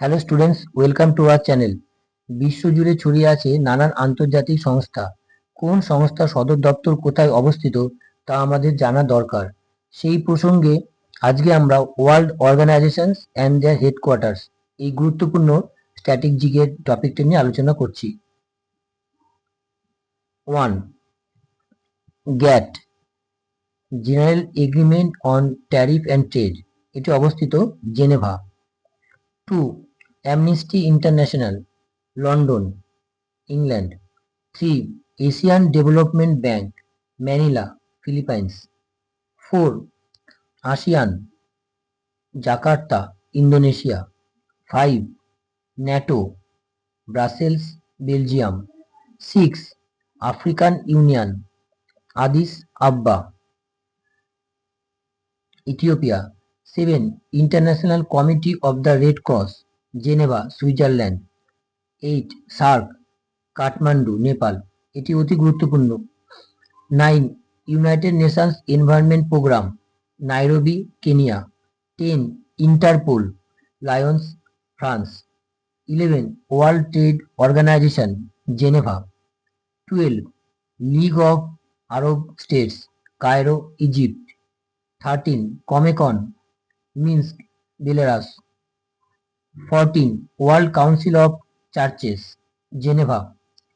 Hello students welcome to our channel বিশ্বজুড়ে ছড়িয়ে আছে নানান আন্তর্জাতিক সংস্থা কোন সংস্থা সদর দপ্তর কোথায় অবস্থিত তা আমাদের জানা দরকার সেই প্রসঙ্গে আজকে আমরা World Organisations and their headquarters এই গুরুত্বপূর্ণ স্ট্র্যাটেজিকের টপিকটি নিয়ে আলোচনা করছি one GATT general agreement on tariff and trade এটি অবস্থিত Geneva two Amnesty International London England three Asian Development Bank Manila Philippines four ASEAN Jakarta Indonesia five NATO Brussels Belgium six African Union Addis Ababa Ethiopia seven International Committee of the Red Cross Geneva Switzerland eight SAARC Kathmandu Nepal এটি অতি গুরুত্বপূর্ণ nine United Nations Environment Programme Nairobi Kenya ten Interpol Lyons France eleven World Trade Organisation Geneva twelve League of Arab States Cairo Egypt thirteen COMECON Minsk Belarus fourteen World Council of Churches Geneva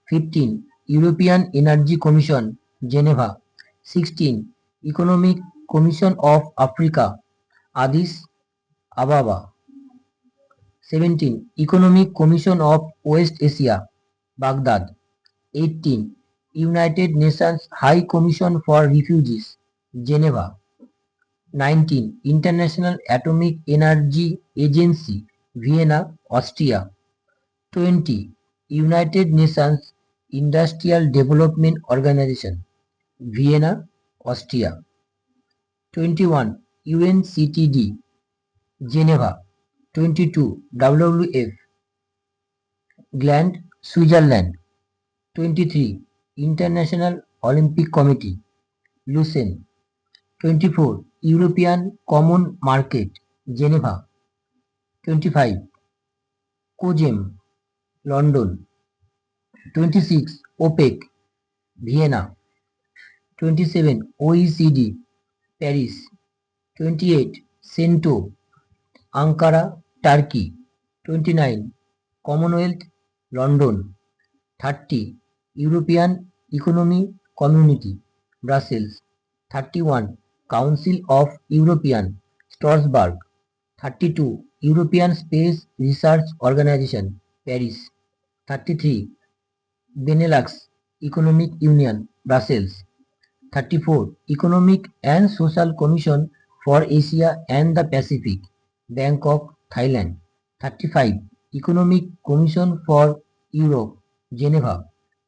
fifteen European Energy Commission Geneva sixteen Economic Commission of Africa Addis Ababa seventeen Economic Commission of West Asia Baghdad eighteen United Nations High Commission for Refugees Geneva nineteen International Atomic Energy Agency Vienna Austria twenty United Nations Industrial Development Organisation Vienna Austria twenty one CTD Geneva twenty two WF Gland Switzerland twenty three International Olympic Committee Lausanne twenty four European Common Market Geneva twenty five Cogem London twenty six OPEC Vienna twenty seven OECD Paris twenty eight CENTO Ankara Turkey twenty nine Commonwealth London thirty European Economy Community Brussels thirty one Council of European Strasbourg 32. European Space Research Organization, Paris. 33. Benelux Economic Union, Brussels. 34. Economic and Social Commission for Asia and the Pacific, Bangkok, Thailand. 35. Economic Commission for Europe, Geneva.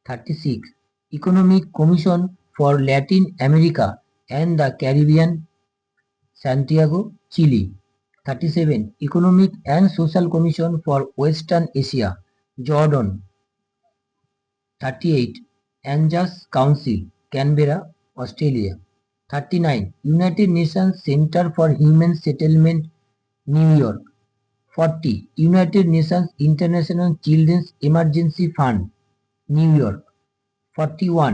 36. Economic Commission for Latin America and the Caribbean, Santiago, Chile. Thirty seven Economic and Social Commission for Western Asia Jordan thirty eight ANZUS Council Canberra Australia thirty nine United Nations Centre for Human Settlement New York forty United Nations International Children's Emergency Fund New York forty one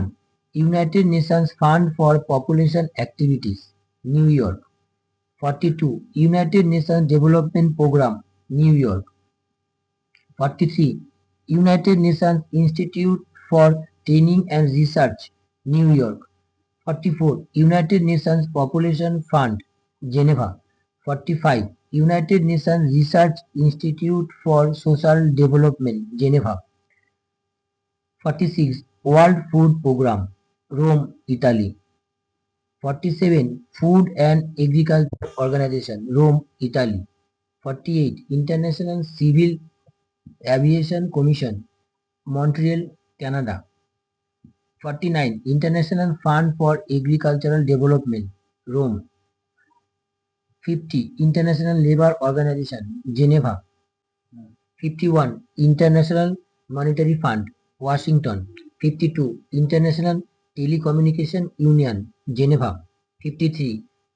United Nations Fund for Population Activities New York 42. United Nations Development Program, New York. 43. United Nations Institute for Training and Research, New York. 44. United Nations Population Fund, Geneva. 45. United Nations Research Institute for Social Development, Geneva. 46. World Food Program, Rome, Italy. 47 food and agriculture organization rome italy 48 international civil aviation commission montreal canada 49 international fund for agricultural development rome 50 international labor organization geneva 51 international monetary fund washington 52 international telecommunication union Geneva fifty three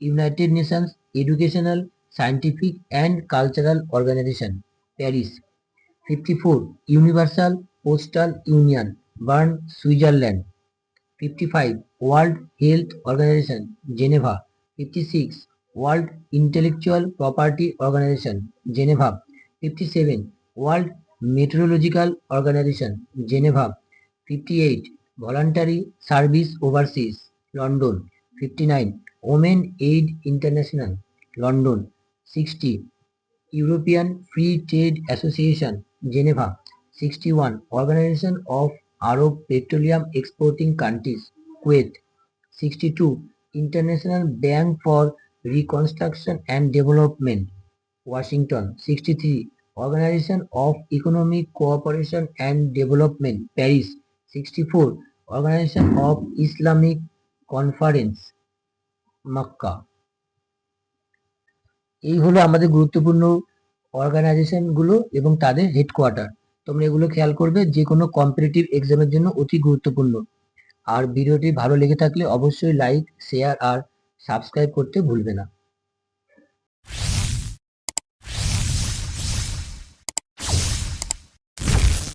United Nations Educational Scientific and Cultural Organization Paris fifty four Universal Postal Union Berne Switzerland fifty five World Health Organization Geneva fifty six World Intellectual Property Organization Geneva fifty seven World Meteorological Organization Geneva fifty eight Voluntary Service Overseas London 59. Women Aid International London 60. European Free Trade Association Geneva 61. Organization of Arab Petroleum Exporting Countries Kuwait 62. International Bank for Reconstruction and Development Washington 63. Organization of Economic Cooperation and Development Paris 64. Organization of Islamic Conference Mecca এই হলো আমাদের গুরুত্বপূর্ণ অর্গানাইজেশনগুলো এবং তাদের headquarter তোমরা এগুলো খেয়াল করবে যে কোনো কম্পিটিটিভ এক্সামের জন্য অতি গুরুত্বপূর্ণ আর ভিডিওটি ভালো লেগে থাকলে অবশ্যই লাইক শেয়ার আর সাবস্ক্রাইব করতে ভুলবে না